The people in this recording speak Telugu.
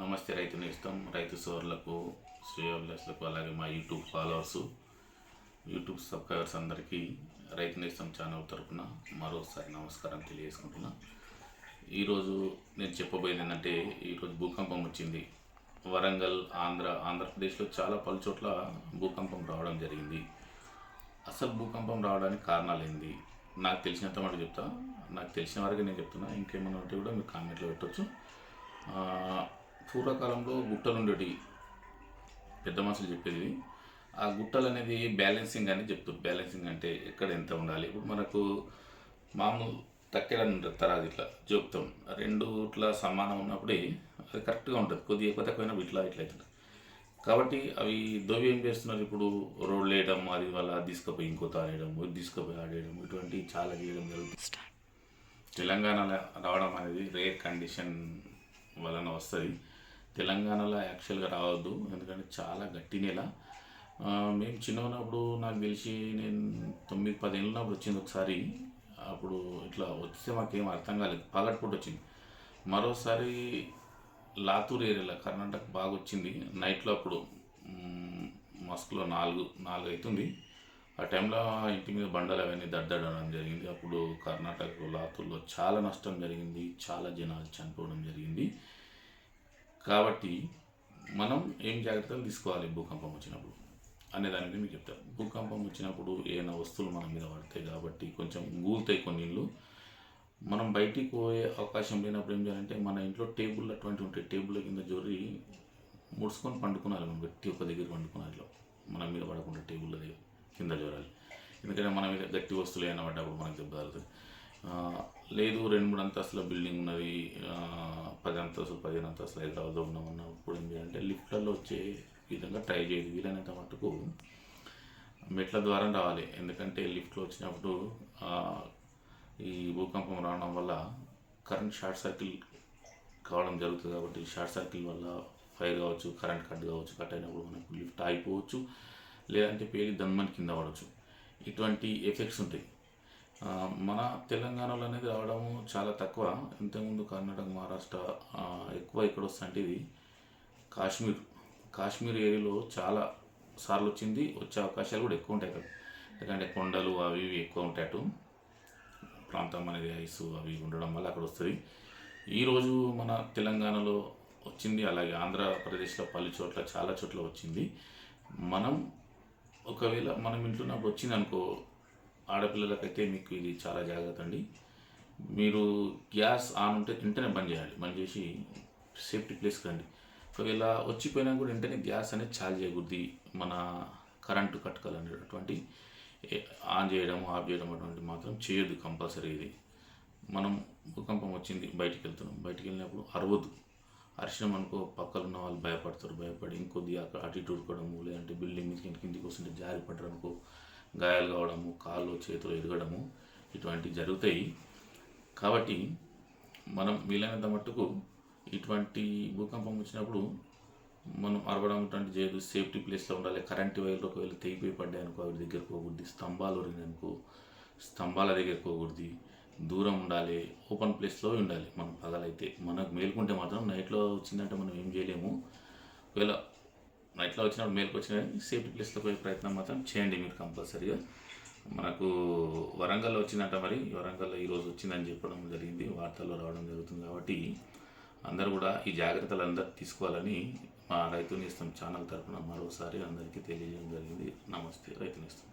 నమస్తే రైతు నేస్తం రైతు సోదరులకు శ్రేయోభిలాసులకు అలాగే మా యూట్యూబ్ ఫాలోవర్స్ యూట్యూబ్ సబ్స్క్రైబర్స్ అందరికీ రైతు నేస్తం ఛానల్ తరఫున మరోసారి నమస్కారం తెలియజేసుకుంటున్నా. ఈరోజు నేను చెప్పబోయేది ఏంటంటే ఈరోజు భూకంపం వచ్చింది. వరంగల్ ఆంధ్ర ఆంధ్రప్రదేశ్లో చాలా పలు చోట్ల భూకంపం రావడం జరిగింది. అసలు భూకంపం రావడానికి కారణాలు ఏంది? నాకు తెలిసినంత మాట చెప్తా. నాకు తెలిసిన వరకు నేను చెప్తున్నా. ఇంకేమైనా ఉంటే కూడా మీరు కామెంట్లో పెట్టవచ్చు పూర్వకాలంలో గుట్టలు ఉండేవి పెద్ద మనుషులు చెప్పేది ఆ గుట్టలు అనేది బ్యాలెన్సింగ్ అని చెప్తారు బ్యాలెన్సింగ్ అంటే ఎక్కడ ఎంత ఉండాలి? ఇప్పుడు మనకు మామూలు తక్కెడని ఉంటుంది తరాది ఇట్లా జోపుతాం రెండు ఇట్లా సమానం ఉన్నప్పుడే అది కరెక్ట్గా ఉంటుంది. కొద్దిగా ఎక్కువ తక్కువైనా ఇట్లా ఇట్లా అవుతుంది. కాబట్టి అవి దోవి ఏం చేస్తున్నారు? ఇప్పుడు రోడ్లు వేయడం అది వల్ల తీసుకుపోయి ఇంకో తాడేయడం ఇది తీసుకుపోయి ఆడేయడం ఇటువంటి చాలా చేయడం జరుగుతుంది. తెలంగాణలో రావడం అనేది రేర్ కండిషన్ వలన వస్తుంది. తెలంగాణలో యాక్చువల్గా రావద్దు. ఎందుకంటే చాలా గట్టి నేల. మేము చిన్న ఉన్నప్పుడు నాకు తెలిసి నేను తొమ్మిది పది ఉన్నప్పుడు వచ్చింది ఒకసారి. అప్పుడు ఇట్లా వస్తే మాకేం అర్థం కాలేదు. పగటిపూట వచ్చింది. మరోసారి లాతూర్ ఏరియాలో కర్ణాటక బాగా వచ్చింది. నైట్లో అప్పుడు మస్క్లో నాలుగు నాలుగు అవుతుంది ఆ టైంలో ఇంటి మీద బండలు అవన్నీ దద్దడం జరిగింది. అప్పుడు కర్ణాటక లాతూర్లో చాలా నష్టం జరిగింది. చాలా జనాలు చనిపోవడం జరిగింది. కాబట్టి మనం ఏం జాగ్రత్తలు తీసుకోవాలి భూకంపం వచ్చినప్పుడు? అనే దాని గురించి మీకు చెప్తాను భూకంపం వచ్చినప్పుడు ఏమైనా వస్తువులు మన మీద పడతాయి కాబట్టి కొంచెం గూలుతాయి కొన్ని ఇళ్ళు. మనం బయటికి పోయే అవకాశం లేనప్పుడు ఏం చేయాలంటే మన ఇంట్లో టేబుల్ అటువంటి ఉంటాయి. టేబుల్ కింద జోరి ముడుచుకొని పండుకున్నారు మనం. గట్టి ఒక దగ్గర పండుకున్నారు ఇట్లా. మన మీద పడకుండా టేబుల్ దగ్గర కింద జోరాలి. ఎందుకంటే మన మీద గట్టి వస్తువులు ఏమైనా పడ్డప్పుడు మనకు దెబ్బ తగులుతుంది లేదు రెండు మూడు అంతస్తుల బిల్డింగ్ ఉన్నది. పది అంతస్తులు పదిహేను అంతస్తులు హైదరాబాద్లో ఉన్నామన్నప్పుడు ఏం చేయాలంటే లిఫ్ట్లలో వచ్చే విధంగా ట్రై చేయదు. వీలైనంత మటుకు మెట్ల ద్వారా రావాలి. ఎందుకంటే లిఫ్ట్లో వచ్చినప్పుడు ఈ భూకంపం రావడం వల్ల కరెంట్ షార్ట్ సర్కిల్ కావడం జరుగుతుంది కాబట్టి షార్ట్ సర్కిల్ వల్ల ఫైర్ కావచ్చు కరెంట్ కట్ కావచ్చు కట్ అయినప్పుడు మనకు లిఫ్ట్ ఆగిపోవచ్చు. లేదంటే పేలి దన్మని కింద పడవచ్చు. ఇటువంటి ఎఫెక్ట్స్ ఉంటాయి. మన తెలంగాణలో అనేది రావడము చాలా తక్కువ. ఇంతకుముందు కర్ణాటక మహారాష్ట్ర ఎక్కువ ఇక్కడ వస్తుంటే ఇది కాశ్మీర్. కాశ్మీర్ ఏరియాలో చాలా సార్లు వచ్చింది వచ్చే అవకాశాలు కూడా ఎక్కువ ఉంటాయి అక్కడ ఎందుకంటే కొండలు అవి ఇవి ఎక్కువ ఉంటాయి అటు ప్రాంతం అనేది ఐస్ అవి ఉండడం వల్ల అక్కడ వస్తుంది ఈరోజు మన తెలంగాణలో వచ్చింది అలాగే ఆంధ్రప్రదేశ్లో పలు చోట్ల చాలా చోట్ల వచ్చింది. మనం ఒకవేళ మనం ఇంట్లో నాకు వచ్చింది అనుకో ఆడపిల్లలకైతే మీకు ఇది చాలా జాగ్రత్త అండి. మీరు గ్యాస్ ఆన్ ఉంటే వెంటనే బంద్ చేయాలి. బంద్ చేసి సేఫ్టీ ప్లేస్కి రండి ఒకవేళ వచ్చిపోయినా కూడా వెంటనే గ్యాస్ అనేది ఛార్జ్ చేయకూడదు. మన కరెంటు కట్టుకోవాలనేటటువంటి ఆన్ చేయడం ఆఫ్ చేయడం అటువంటి మాత్రం చేయొద్దు కంపల్సరీ ఇది. మనం భూకంపం వచ్చింది బయటికి వెళ్తున్నాం. బయటికి వెళ్ళినప్పుడు అరవద్దు. అరిచినాం అనుకో పక్కన ఉన్న వాళ్ళు భయపడతారు భయపడి ఇంకొద్ది అక్కడ అటు ఇటు ఉడకడము లేదంటే బిల్డింగ్ మీద కింద కిందికి వస్తుంటే జారి పడ్డారు అనుకో గాయాలు కావడము కాళ్ళు చేతులు ఎరగడము ఇటువంటివి జరుగుతాయి. కాబట్టి మనం వీలైనంత మట్టుకు ఇటువంటి భూకంపం వచ్చినప్పుడు మనం అరవడం ఇటువంటి చేయదు. సేఫ్టీ ప్లేస్లో ఉండాలి. కరెంట్ వైర్లు ఒకవేళ తెగిపోయి పడ్డాయి అనుకో అవి దగ్గర పోకూడదు. స్తంభాలు అనుకో స్తంభాల దగ్గర పోకూడదు. దూరం ఉండాలి. ఓపెన్ ప్లేస్లో ఉండాలి. మనం పగలైతే మనకు మేలుకుంటే మాత్రం నైట్లో వచ్చిందంటే మనం ఏం చేయలేము. ఒకవేళ నైట్లో వచ్చినప్పుడు మేల్కి వచ్చిన సేఫ్టీ ప్లేస్లో పోయే ప్రయత్నం మాత్రం చేయండి మీరు కంపల్సరీగా. మనకు వరంగల్లో వచ్చిందంట మరి వరంగల్లో ఈరోజు వచ్చిందని చెప్పడం జరిగింది వార్తల్లో రావడం జరుగుతుంది కాబట్టి అందరూ కూడా ఈ జాగ్రత్తలు అందరూ తీసుకోవాలని మా రైతు నేస్తం ఛానల్ తరఫున మరోసారి అందరికీ తెలియజేయడం జరిగింది. నమస్తే రైతు నేస్తం.